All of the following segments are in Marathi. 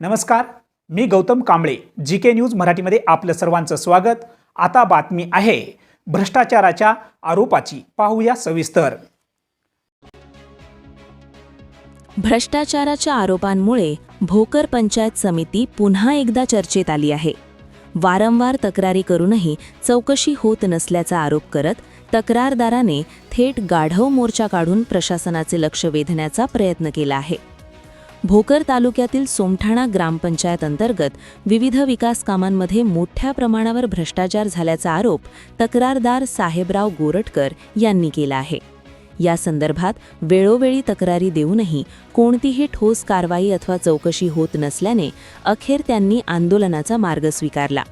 नमस्कार मी Gautam Kamble G K news मराठीमध्ये आपलं सर्वांचं स्वागत. आता बातमी आहे भ्रष्टाचाराच्या आरोपाची. पाहूया सविस्तर. भ्रष्टाचाराच्या आरोपांमुळे भोकर पंचायत समिती पुन्हा एकदा चर्चेत आली आहे. वारंवार तक्रारी करूनही चौकशी होत नसल्याचा आरोप करत तक्रारदाराने थेट गाढव मोर्चा काढून प्रशासनाचे लक्ष वेधण्याचा प्रयत्न केला आहे. भोकर तालुक्यातील सोमठाणा ग्रामपंचायत अंतर्गत विविध विकास कामांमध्ये मोठ्या प्रमाणावर भ्रष्टाचार झाल्याचा आरोप तक्रारदार साहेबराव गोरटकर यांनी केला आहे. या संदर्भात वेळोवेळी तक्रारी देऊनही कोणतीही ठोस कारवाई अथवा चौकशी होत नसल्याने अखेर त्यांनी आंदोलनाचा मार्ग स्वीकारला.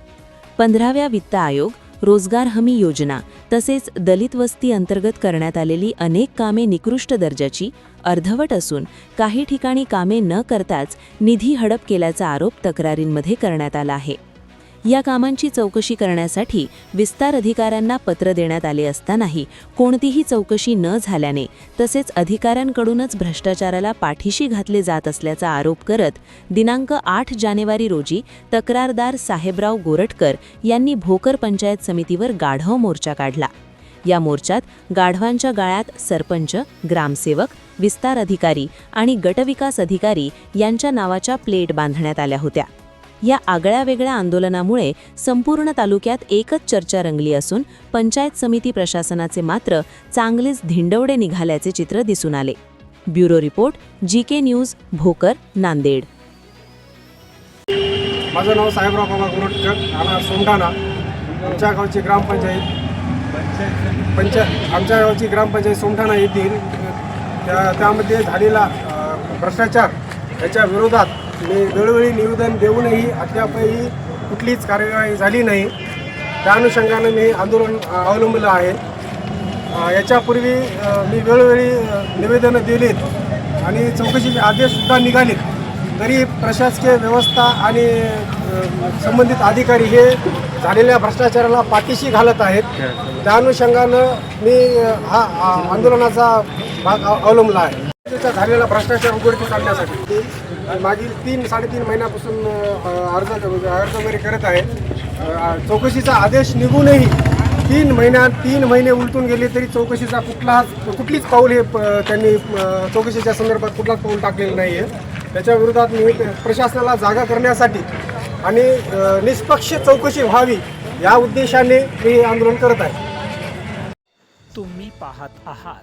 पंधराव्या वित्त आयोग रोजगार हमी योजना तसेच दलित वस्ती अंतर्गत करण्यात आलेली अनेक कामे निकृष्ट दर्जाची अर्धवट असून काही ठिकाणी कामे न करताच निधी हडप केल्याचा आरोप तक्रारींमध्ये करण्यात आला आहे. या कामांची चौकशी करण्यासाठी विस्तार अधिकाऱ्यांना पत्र देण्यात आले असतानाही कोणतीही चौकशी न झाल्याने तसेच अधिकाऱ्यांकडूनच भ्रष्टाचाराला पाठीशी घातले जात असल्याचा आरोप करत दिनांक आठ जानेवारी रोजी तक्रारदार साहेबराव गोरटकर यांनी भोकर पंचायत समितीवर गाढव मोर्चा काढला. या मोर्चात गाढवांच्या गाळ्यात सरपंच ग्रामसेवक विस्तार अधिकारी आणि गटविकास अधिकारी यांच्या नावाच्या प्लेट बांधण्यात आल्या होत्या. या आगळ्या वेगळ्या आंदोलनामुळे संपूर्ण तालुक्यात एकच चर्चा रंगली असून पंचायत समिती प्रशासनाचे मात्र चांगलेच धिंडवडे निघाल्याचे चित्र दिसून आले. Bureau report G K news Bhokar Nanded. माझं नाव साहेबराव बाबा गोरटकर राहणार सोमठाणा. आमच्या गावची ग्रामपंचायत पंच आमच्या गावची ग्रामपंचायत सोमठाणा येथील. त्या त्यामध्ये झालेला भ्रष्टाचार याच्या विरोधात वेळोवेळी निवेदन देऊनही अद्यापही कुठलीच कार्यवाही झाली नाही. त्या अनुषंगानं मी आंदोलन अवलंबलं आहे. याच्यापूर्वी मी वेळोवेळी निवेदनं दिलीत आणि चौकशीचे आदेशसुद्धा निघालेत. तरी प्रशासकीय व्यवस्था आणि संबंधित अधिकारी हे झालेल्या भ्रष्टाचाराला पाठीशी घालत आहेत. त्या अनुषंगानं मी हा आंदोलनाचा भाग अव- अवलंबला आहे. झालेला भ्रष्टाचार उघडकीस आणण्यासाठी मागील तीन साडेतीन महिन्यापासून अर्ज अर्ज वगैरे करत आहे. चौकशीचा आदेश निघूनही तीन महिन्यात तीन महिने उलटून गेले तरी चौकशीचा कुठलाच कुठलीच पाऊल हे त्यांनी चौकशीच्या संदर्भात कुठलाच पाऊल टाकलेलं नाही आहे त्याच्या विरोधात मी प्रशासनाला जागा करण्यासाठी आणि निष्पक्ष चौकशी व्हावी या उद्देशाने मी हे आंदोलन करत आहे. तुम्ही पाहत आहात.